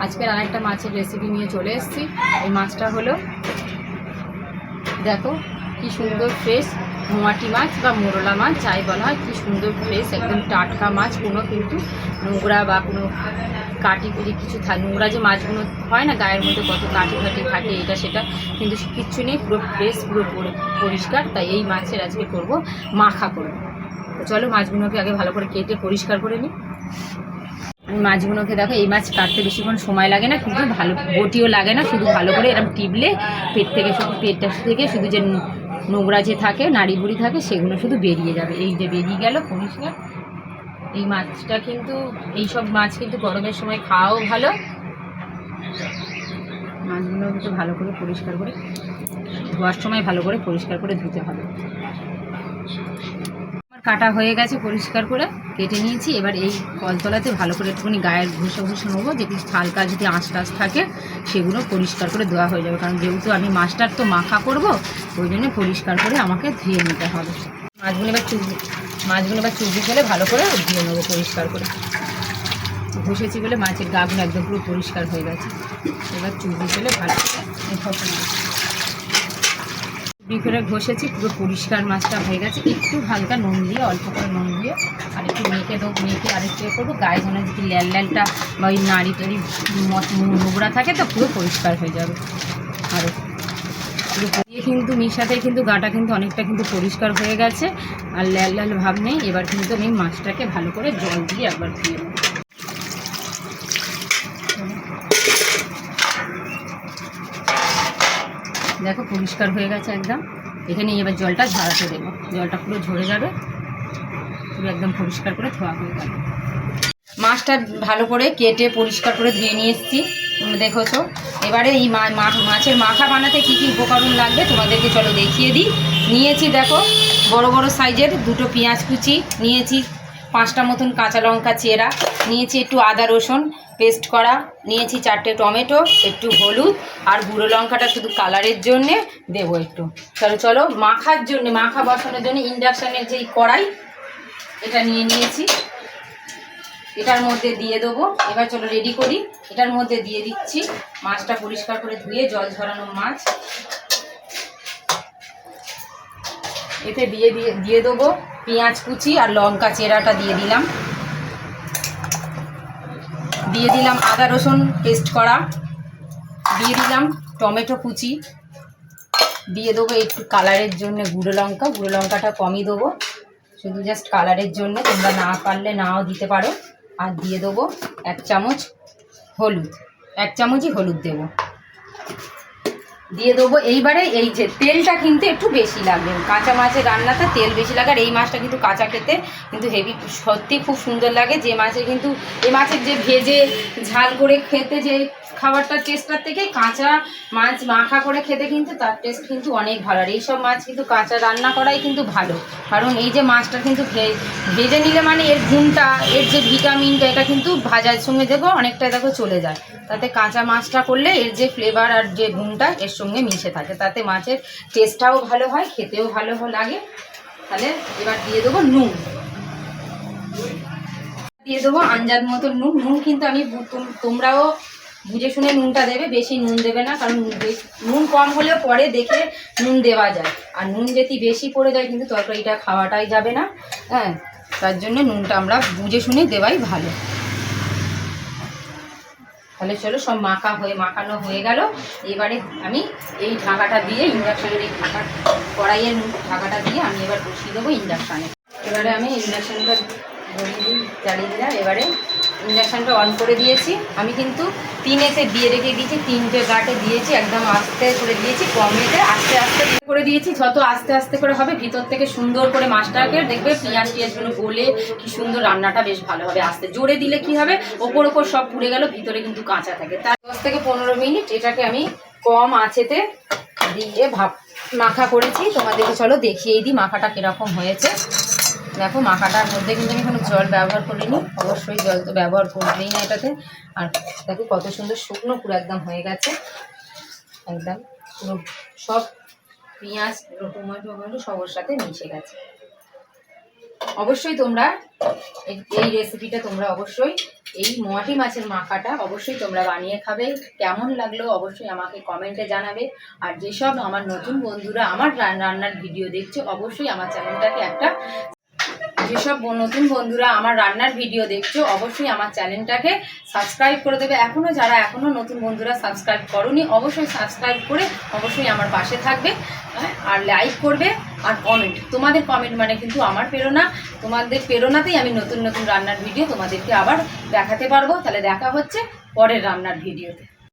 আজকের আরেকটা মাছের রেসিপি নিয়ে চলে এসেছি। এই মাছটা হলো, দেখো কি সুন্দর ফ্রেশ মোয়াটি মাছ বা মোরলা মাছ, যাই বলা হয়, কি সুন্দর ফ্রেশ একদম টাটকা মাছ, কোনো কিন্তু নোংরা বা কোনো কাটি কুটি কিছু থাকে নোংরা যে মাছগুলো হয় না, গায়ের মধ্যে কত কাটি ফাটি থাকে, এটা সেটা কিন্তু কিচ্ছু নেই, পুরো ফ্রেশ পুরো পরি- পরিষ্কার, তাই এই মাছের আজকে করব মাখা করব চলো মাছগুলোকে আগে ভালো করে কেটে পরিষ্কার করে নিই। মাছগুলোকে দেখো, এই মাছ কাটতে বেশিক্ষণ সময় লাগে না কিন্তু ভালো বটিও লাগে না, শুধু ভালো করে এরকম টিপলে পেট থেকে শুধু পেটটা থেকে শুধু যে নোংরা যে থাকে নাড়ি বুড়ি থাকে, সেগুলো শুধু বেরিয়ে যাবে। এই যে বেরিয়ে গেল পরিষ্কার। এই মাছটা কিন্তু, এই সব মাছ কিন্তু গরমের সময় খাওয়াও ভালো। মাছগুলো কিন্তু ভালো করে পরিষ্কার করে, ধোয়ার সময় ভালো করে পরিষ্কার করে ধুতে হবে। কাটা হয়ে গেছে পরিষ্কার করে, কেটে নিয়েছি। এবার এই কলতলাতে ভালো করে একটুখানি গায়ের ঘুষে ঘুষে নেব। যদি হালকা যদি আঁশ থাকে, সেগুলো পরিষ্কার করে দেওয়া হয়ে যাবে। কারণ যেহেতু আমি মাছটার তো মাখা করব, ওই জন্য পরিষ্কার করে আমাকে ধুয়ে নিতে হবে। মাছগুলো এবার চুবি, মাছগুলো এবার চুবি ফেলে ভালো করে ধুয়ে নেব পরিষ্কার করে। ঘষেছি বলে মাছের গাগুলো একদম পুরো পরিষ্কার হয়ে গেছে। এবার চুবি ফেলে ভালো করে করে ঘষেছি, পুরো পরিষ্কার মাছটা হয়ে গেছে। একটু হালকা নুন দিয়ে, অল্প করে নুন দিয়ে, আর একটু মেখে দেবো, মেখে আরেকটু এ করব। গায়ে যেন যদি ল্যাল ল্যালটা বা ওই নাড়ি টাড়ি নোংরা থাকে তো, পুরো পরিষ্কার হয়ে যাবে। আরও দিয়ে কিন্তু মিশাতে কিন্তু গাটা কিন্তু অনেকটা কিন্তু পরিষ্কার হয়ে গেছে, আর ল্যাল ল্যাল ভাব নেই। এবার কিন্তু আমি মাছটাকে ভালো করে জল দিয়ে একবার ধুয়ে নেব। দেখো পরিষ্কার হয়ে গেছে একদম। এখানে এবার জলটা ঝাড়াতে দেবো। জলটা পুরো ঝরে যাবে পুরো একদম পরিষ্কার করে ধোয়া হয়ে গেল। মাছটা ভালো করে কেটে পরিষ্কার করে ধুয়ে নিয়ে এসেছি। দেখেছ এবারে এই মাছের মাখা বানাতে কী কী উপকরণ লাগবে তোমাদেরকে চলো দেখিয়ে দিই। নিয়েছি দেখো বড় বড় সাইজের দুটো পেঁয়াজ কুচি নিয়েছি। পাঁচটা মতন কাঁচা লঙ্কা চেরা, নিয়েছি একটু আদা রসুন পেস্ট করা, নিয়েছি চারটে টমেটো, একটু হলুদ, আর গুঁড়ো লঙ্কাটা শুধু কালারের জন্যে দেবো একটু। চলো চলো, মাখার জন্য, মাখা বসানোর জন্য ইন্ডাকশানের যেই কড়াই, এটা নিয়ে নিয়েছি। এটার মধ্যে দিয়ে দেবো। এবার চলো রেডি করি। এটার মধ্যে দিয়ে দিচ্ছি মাছটা পরিষ্কার করে ধুয়ে জল ঝরানো মাছ। এতে দিয়ে দিয়ে দিয়ে দেবো। পেঁয়াজ কুচি আর লঙ্কা চেরাটা দিয়ে দিলাম। দিয়ে দিলাম আদা রসুন পেস্ট করা। দিয়ে দিলাম টমেটো কুচি। দিয়ে দেবো একটু কালারের জন্য গুঁড়ো লঙ্কা। গুঁড়ো লঙ্কাটা কমই দেবো। শুধু জাস্ট কালারের জন্য, তোমরা না পারলে নাও দিতে পারো। আর দিয়ে দেবো এক চামচ হলুদ। এক চামচই হলুদ দেবো। দিয়ে দেবো। এইবারে এই যে তেলটা কিন্তু একটু বেশি লাগবে। কাঁচা মাছের রান্নাতে তেল বেশি লাগে, আর এই মাছটা কিন্তু কাঁচা খেতে কিন্তু হেভি সত্যি খুব সুন্দর লাগে। যে মাছে কিন্তু এই মাছের যে ভেজে, ঝাল করে খেতে যে খাবারটার টেস্টটার থেকে কাঁচা মাছ মাখা করে খেতে কিন্তু তার টেস্ট কিন্তু অনেক ভালো। আর এইসব মাছ কিন্তু কাঁচা রান্না করাই কিন্তু ভালো। কারণ এই যে মাছটা কিন্তু ভেজে নিলে মানে এর গুণটা, এর যে ভিটামিনটা, এটা কিন্তু ভাজার সঙ্গে দেখো অনেকটা দেখো চলে যায়। তাতে কাঁচা মাছটা করলে এর যে ফ্লেভার আর যে গুণটা, এর সঙ্গে মিশে থাকে। তাতে মাছের টেস্টটাও ভালো হয়, খেতেও ভালো লাগে। তাহলে এবার দিয়ে দেবো নুন। দিয়ে দেবো আঞ্জাদ মতো নুন। নুন কিন্তু আমি তোম- তোমরাও বুঝে শুনে নুনটা দেবে, বেশি নুন দেবে না, কারণ নুন কম হলেও পরে দেখে নুন দেওয়া যায়। আর নুন যদি বেশি পড়ে যায়, কিন্তু তরকারিটা খাওয়াটাই যাবে না। হ্যাঁ তার জন্য নুনটা আমরা বুঝে শুনে দেওয়াই ভালো। তাহলে চলো সব মাখা হয়ে, মাখানো হয়ে গেল। এবারে আমি এই ঢাকাটা দিয়ে ইন্ডাকশানের এই ঢাকা কড়াইয়ের ঢাকাটা দিয়ে আমি এবার বসিয়ে দেবো ইন্ডাকশানে। এবারে আমি ইন্ডাকশানটা চালিয়ে দিলাম। এবারে ইন্ডাকশানটা অন করে দিয়েছি। আমি কিন্তু তিনেতে দিয়ে রেখে দিয়েছি, তিনটে গাটে দিয়েছি, একদম আস্তে করে দিয়েছি, কমেতে আস্তে আস্তে করে দিয়েছি। যত আস্তে আস্তে করে হবে, ভিতর থেকে সুন্দর করে মাছটাকে দেখবে পেঁয়াজ টিয়াজগুলো গলে কি সুন্দর রান্নাটা বেশ ভালো হবে আস্তে। জোরে দিলে কি হবে? ওপর ওপর সব পুড়ে গেল, ভিতরে কিন্তু কাঁচা থাকে। তার দশ থেকে পনেরো মিনিট এটাকে আমি কম আঁচেতে দিয়ে ভাপ মাখা করেছি। তোমাদেরকে চলো দেখিয়েই দিই মাখাটা কীরকম হয়েছে। দেখো, মাখাটার মধ্যে কিন্তু আমি কোনো জল ব্যবহার করিনি। অবশ্যই জল তো ব্যবহার করবেই না এটাতে। আর দেখো, কত সুন্দর শুকনো পুরো একদম হয়ে গেছে। একদম পুরো সব পেঁয়াজ টমেটো টমেটো সবার সাথে মিশে গেছে। অবশ্যই তোমরা এই- রেসিপিটা তোমরা অবশ্যই এই মোয়াটি মাছের মাখাটা অবশ্যই তোমরা বানিয়ে খাবে। কেমন লাগল অবশ্যই আমাকে কমেন্টে জানাবে। আর যেসব আমার নতুন বন্ধুরা আমার রান্নার ভিডিও দেখছে, অবশ্যই আমার চ্যানেলটাকে একটা যেসব নতুন বন্ধুরা আমার রান্নার ভিডিও দেখছ অবশ্যই আমার চ্যানেলটাকে সাবস্ক্রাইব করে দেবে। এখনও যারা এখনও নতুন বন্ধুরা সাবস্ক্রাইব করনি অবশ্যই সাবস্ক্রাইব করে অবশ্যই আমার পাশে থাকবে হ্যাঁ, আর লাইক করবে আর কমেন্ট তোমাদের কমেন্ট মানে কিন্তু আমার প্রেরণা। তোমাদের প্রেরণাতেই আমি নতুন নতুন রান্নার ভিডিও তোমাদেরকে আবার দেখাতে পারব। তাহলে দেখা হচ্ছে পরের রান্নার ভিডিওতে